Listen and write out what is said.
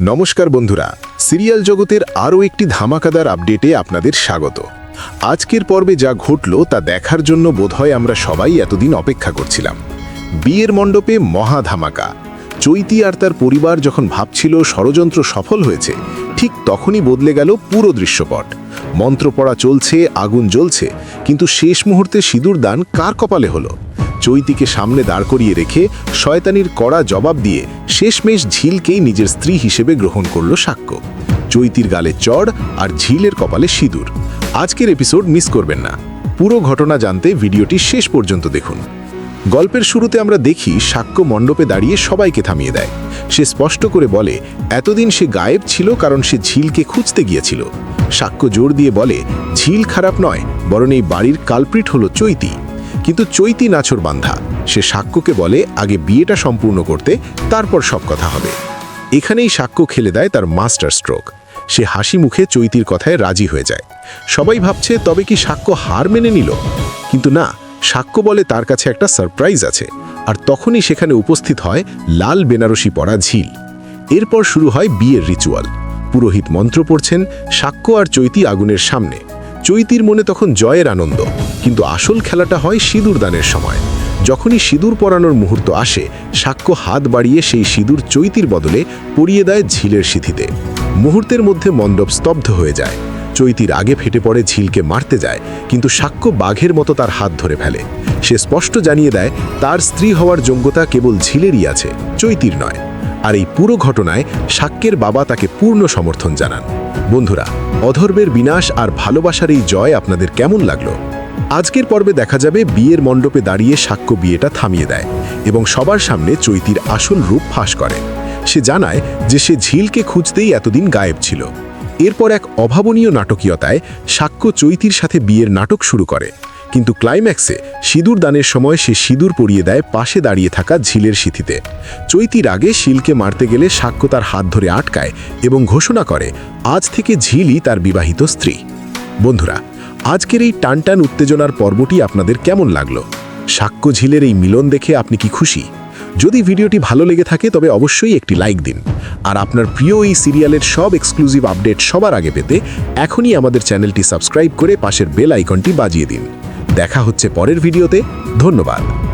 নমস্কার বন্ধুরা, সিরিয়াল জগতের আরও একটি ধামাকাদার আপডেটে আপনাদের স্বাগত। আজকের পর্বে যা ঘটল তা দেখার জন্য বোধহয় আমরা সবাই এতদিন অপেক্ষা করছিলাম। বিয়ের মণ্ডপে মহা ধামাকা। চৈতি আর তার পরিবার যখন ভাবছিল ষড়যন্ত্র সফল হয়েছে, ঠিক তখনই বদলে গেল পুরো দৃশ্যপট। মন্ত্র পড়া চলছে, আগুন জ্বলছে, কিন্তু শেষ মুহূর্তে সিঁদুর দান কার কপালে হলো? চৈতিকে সামনে দাঁড় করিয়ে রেখে শয়তানির কড়া জবাব দিয়ে শেষমেশ ঝিলকেই নিজের স্ত্রী হিসেবে গ্রহণ করল সাক্ষ্য। চৈতির গালে চড় আর ঝিলের কপালে সিঁদুর। আজকের এপিসোড মিস করবেন না। পুরো ঘটনা জানতে ভিডিওটি শেষ পর্যন্ত দেখুন। গল্পের শুরুতে আমরা দেখি সাক্ষ্য মণ্ডপে দাঁড়িয়ে সবাইকে থামিয়ে দেয়। সে স্পষ্ট করে বলে, এতদিন সে গায়েব ছিল কারণ সে ঝিলকে খুঁজতে গিয়েছিল। সাক্ষ্য জোর দিয়ে বলে, ঝিল খারাপ নয়, বরং এই বাড়ির কালপ্রিট হলো চৈতি। কিন্তু চৈতি নাছর বান্ধা, সে সাক্ষ্যকে বলে, আগে বিয়েটা সম্পূর্ণ করতে, তারপর সব কথা হবে। এখানেই সাক্ষ্য খেলে দেয় তার মাস্টার স্ট্রোক। সে হাসি মুখে চৈতির কথায় রাজি হয়ে যায়। সবাই ভাবছে, তবে কি সাক্ষ্য হার মেনে নিল? কিন্তু না, সাক্ষ্য বলে তার কাছে একটা সারপ্রাইজ আছে, আর তখনই সেখানে উপস্থিত হয় লাল বেনারসি পরা ঝিল। এরপর শুরু হয় বিয়ের রিচুয়াল। পুরোহিত মন্ত্র পড়ছেন, সাক্ষ্য আর চৈতি আগুনের সামনে। চৈতির মনে তখন জয়ের আনন্দ। কিন্তু আসল খেলাটা হয় সিঁদুর দানের সময়। যখনই সিঁদুর পরানোর মুহূর্ত আসে, সাক্ষ্য হাত বাড়িয়ে সেই সিঁদুর চৈতির বদলে পরিয়ে দেয় ঝিলের সিথিতে। মুহূর্তের মধ্যে মণ্ডপ স্তব্ধ হয়ে যায়। চৈতির আগে ফেটে পড়ে ঝিলকে মারতে যায়, কিন্তু সাক্ষ্য বাঘের মতো তার হাত ধরে ফেলে। সে স্পষ্ট জানিয়ে দেয়, তার স্ত্রী হওয়ার যোগ্যতা কেবল ঝিলেরই আছে, চৈতির নয়। আর এই পুরো ঘটনায় সাক্ষ্যের বাবা তাকে পূর্ণ সমর্থন জানান। বন্ধুরা অধর্বের বিনাশ আর ভালোবাসার এই জয় আপনাদের কেমন লাগল? আজকের পর্বে দেখা যাবে বিয়ের মণ্ডপে দাঁড়িয়ে সাক্ষ্য বিয়েটা থামিয়ে দেয় এবং সবার সামনে চৈতির আসল রূপ ফাঁস করে। সে জানায় যে সে ঝিলকে খুঁজতেই এতদিন গায়েব ছিল। এরপর এক অভাবনীয় নাটকীয়তায় সাক্ষ্য চৈতির সাথে বিয়ের নাটক শুরু করে। কিন্তু ক্লাইম্যাক্সে সিঁদুর দানের সময় সে সিঁদুর পরিয়ে দেয় পাশে দাঁড়িয়ে থাকা ঝিলের সিথিতে। চৈতির আগে শিলকে মারতে গেলে সাক্ষ্য তার হাত ধরে আটকায় এবং ঘোষণা করে, আজ থেকে ঝিলই তার বিবাহিত স্ত্রী। বন্ধুরা আজকের এই টানটান উত্তেজনার পর্বটি আপনাদের কেমন লাগল? সাক্ষ্য ঝিলের এই মিলন দেখে আপনি কি খুশি? যদি ভিডিওটি ভালো লেগে থাকে, তবে অবশ্যই একটি লাইক দিন। আর আপনার প্রিয় এই সিরিয়ালের সব এক্সক্লুসিভ আপডেট সবার আগে পেতে এখনই আমাদের চ্যানেলটি সাবস্ক্রাইব করে পাশের বেল আইকনটি বাজিয়ে দিন। দেখা হচ্ছে পরের ভিডিওতে। ধন্যবাদ।